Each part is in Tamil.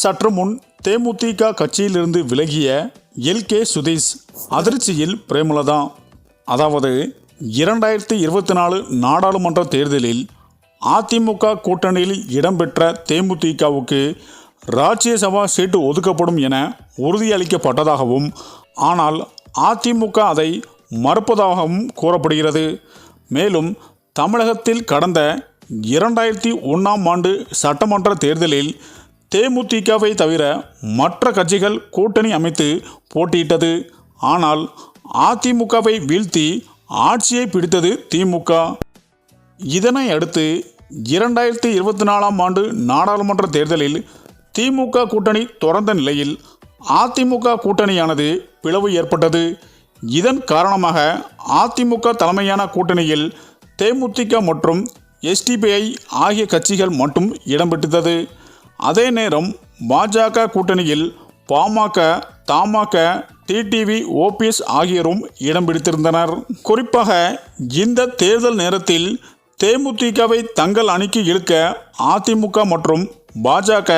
சற்று முன் தேமுதிக கட்சியிலிருந்து விலகிய எல். கே. சுதீஷ் அதிர்ச்சியில் பிரேமலதா. அதாவது இரண்டாயிரத்தி இருபத்தி நாலு நாடாளுமன்ற தேர்தலில் அதிமுக கூட்டணியில் இடம்பெற்ற தேமுதிகவுக்கு ராஜ்யசபா சீட்டு ஒதுக்கப்படும் என உறுதியளிக்கப்பட்டதாகவும் ஆனால் அதிமுக அதை மறுப்பதாகவும் கூறப்படுகிறது. மேலும் தமிழகத்தில் கடந்த இரண்டாயிரத்தி ஒன்றாம் ஆண்டு சட்டமன்ற தேர்தலில் தேமுதிகவை தவிர மற்ற கட்சிகள் கூட்டணி அமைத்து போட்டியிட்டது. ஆனால் அதிமுகவை வீழ்த்தி ஆட்சியை பிடித்தது திமுக. இதனை அடுத்து இரண்டாயிரத்தி இருபத்தி நாலாம் ஆண்டு நாடாளுமன்ற தேர்தலில் திமுக கூட்டணி தொடர்ந்த நிலையில் அதிமுக கூட்டணியானது பிளவு ஏற்பட்டது. இதன் காரணமாக அதிமுக தலைமையான கூட்டணியில் தேமுதிக மற்றும் எஸ்டிபிஐ ஆகிய கட்சிகள் மட்டும் இடம்பெற்றிருந்தது அதே நேரம் பாஜக கூட்டணியில் பாமக தமாக டிடிவி ஓபிஎஸ் ஆகியோரும் இடம் பிடித்திருந்தனர். குறிப்பாக இந்த தேர்தல் நேரத்தில் தேமுதிகவை தங்கள் அணிக்கு இழுக்க அதிமுக மற்றும் பாஜக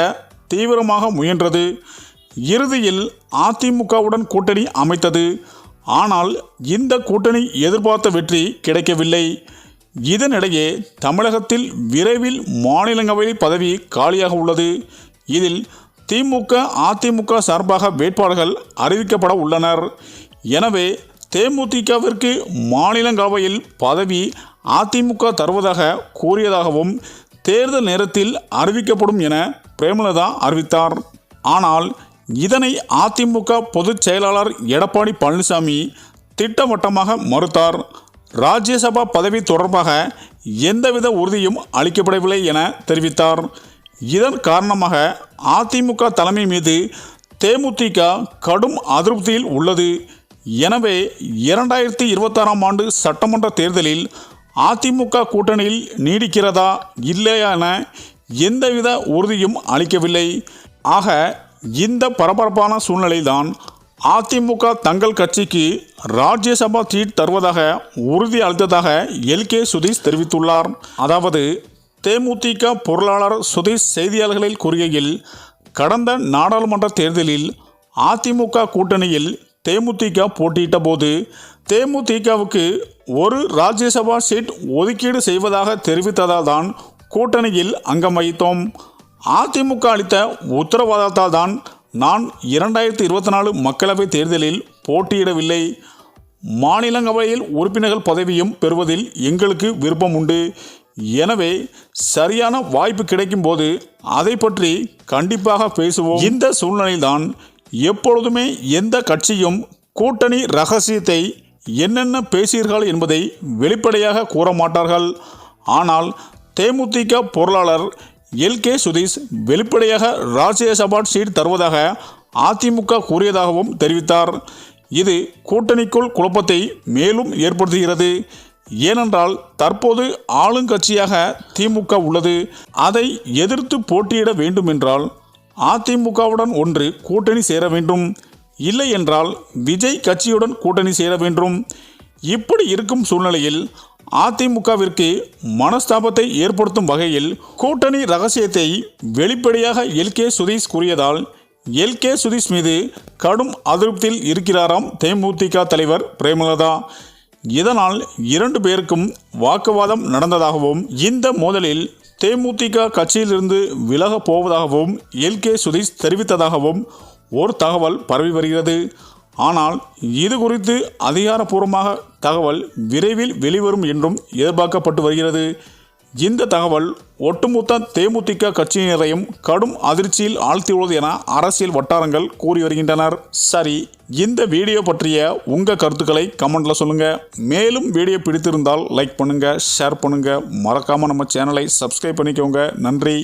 தீவிரமாக முயன்றது. இறுதியில் அதிமுகவுடன் கூட்டணி அமைத்தது. ஆனால் இந்த கூட்டணி எதிர்பார்த்த வெற்றி கிடைக்கவில்லை. இதனிடையே தமிழகத்தில் விரைவில் மாநிலங்களவை பதவி காலியாக உள்ளது. இதில் திமுக அதிமுக சார்பாக வேட்பாளர்கள் அறிவிக்கப்பட உள்ளனர். எனவே தேமுதிகவிற்கு மாநிலங்களவையில் பதவி அதிமுக தருவதாக கூறியதாகவும் தேர்தல் நேரத்தில் அறிவிக்கப்படும் என பிரேமலதா அறிவித்தார். ஆனால் இதனை அதிமுக பொதுச் செயலாளர் எடப்பாடி பழனிசாமி திட்டவட்டமாக மறுத்தார். ராஜ்யசபா பதவி தொடர்பாக எந்தவித உறுதியும் அளிக்கப்படவில்லை என தெரிவித்தார். இதன் காரணமாக அதிமுக தலைமை மீது தேமுதிக கடும் அதிருப்தியில் உள்ளது. எனவே இரண்டாயிரத்தி இருபத்தாறாம் ஆண்டு சட்டமன்ற தேர்தலில் அதிமுக கூட்டணியில் நீடிக்கிறதா இல்லையா என எந்தவித உறுதியும் அளிக்கவில்லை. ஆக இந்த பரபரப்பான சூழ்நிலைதான் அதிமுக தங்கள் கட்சிக்கு ராஜ்யசபா சீட் தருவதாக உறுதி அளித்ததாக எல். கே. சுதீஷ் தெரிவித்துள்ளார். அதாவது தேமுதிக பொருளாளர் சுதீஷ் செய்தியாளர்களில் கூறுகையில் கடந்த நாடாளுமன்ற தேர்தலில் அதிமுக கூட்டணியில் தேமுதிக போட்டியிட்ட போது தேமுதிகவுக்கு ஒரு ராஜ்யசபா சீட் ஒதுக்கீடு செய்வதாக தெரிவித்ததால் தான் கூட்டணியில் அங்கம் வகித்தோம். அதிமுக அளித்த உத்தரவாதத்தால் தான் நான் இரண்டாயிரத்தி இருபத்தி நாலு மக்களவைத் தேர்தலில் போட்டியிடவில்லை. மாநிலங்களவையில் உறுப்பினர்கள் பதவியும் பெறுவதில் எங்களுக்கு விருப்பம் உண்டு. எனவே சரியான வாய்ப்பு கிடைக்கும் போது அதை பற்றி கண்டிப்பாக பேசுவோம். இந்த சூழ்நிலையில்தான் எப்பொழுதுமே எந்த கட்சியும் கூட்டணி ரகசியத்தை என்னென்ன பேசீர்கள் என்பதை வெளிப்படையாக கூற மாட்டார்கள் ஆனால் தேமுதிக பொருளாளர் எல் கே சுதீஷ் வெளிப்படையாக ராஜ்யசபா சீட் தருவதாக அதிமுக கூறியதாகவும் தெரிவித்தார். இது கூட்டணிக்குள் குழப்பத்தை மேலும் ஏற்படுத்துகிறது. ஏனென்றால் தற்போது ஆளுங்கட்சியாக திமுக உள்ளது. அதை எதிர்த்து போட்டியிட வேண்டுமென்றால் அதிமுகவுடன் ஒன்று கூட்டணி சேர வேண்டும். இல்லை என்றால் விஜய் கட்சியுடன் கூட்டணி சேர வேண்டும். இப்படி இருக்கும் சூழ்நிலையில் அதிமுகவிற்கு மனஸ்தாபத்தை ஏற்படுத்தும் வகையில் கூட்டணி ரகசியத்தை வெளிப்படையாக எல் கே சுதீஷ் கூறியதால் எல் கே சுதீஷ் மீது கடும் அதிருப்தியில் இருக்கிறாராம் தேமுதிக தலைவர் பிரேமலதா. இதனால் இரண்டு பேருக்கும் வாக்குவாதம் நடந்ததாகவும் இந்த மோதலில் தேமுதிக கட்சியிலிருந்து விலகப் போவதாகவும் எல் கே சுதீஷ் தெரிவித்ததாகவும் ஒரு தகவல் பரவி வருகிறது. ஆனால் இது குறித்து அதிகாரப்பூர்வமாக தகவல் விரைவில் வெளிவரும் என்றும் எதிர்பார்க்கப்பட்டு வருகிறது. இந்த தகவல் ஒட்டுமொத்த தேமுதிக கட்சியினரையும் கடும் அதிர்ச்சியில் ஆழ்த்தியுள்ளது என அரசியல் வட்டாரங்கள் கூறி வருகின்றனர். சரி இந்த வீடியோ பற்றிய உங்கள் கருத்துக்களை கமெண்டில் சொல்லுங்கள் மேலும் வீடியோ பிடித்திருந்தால் லைக் பண்ணுங்கள் ஷேர் பண்ணுங்கள் மறக்காமல் நம்ம சேனலை சப்ஸ்கிரைப் பண்ணிக்கோங்க. நன்றி.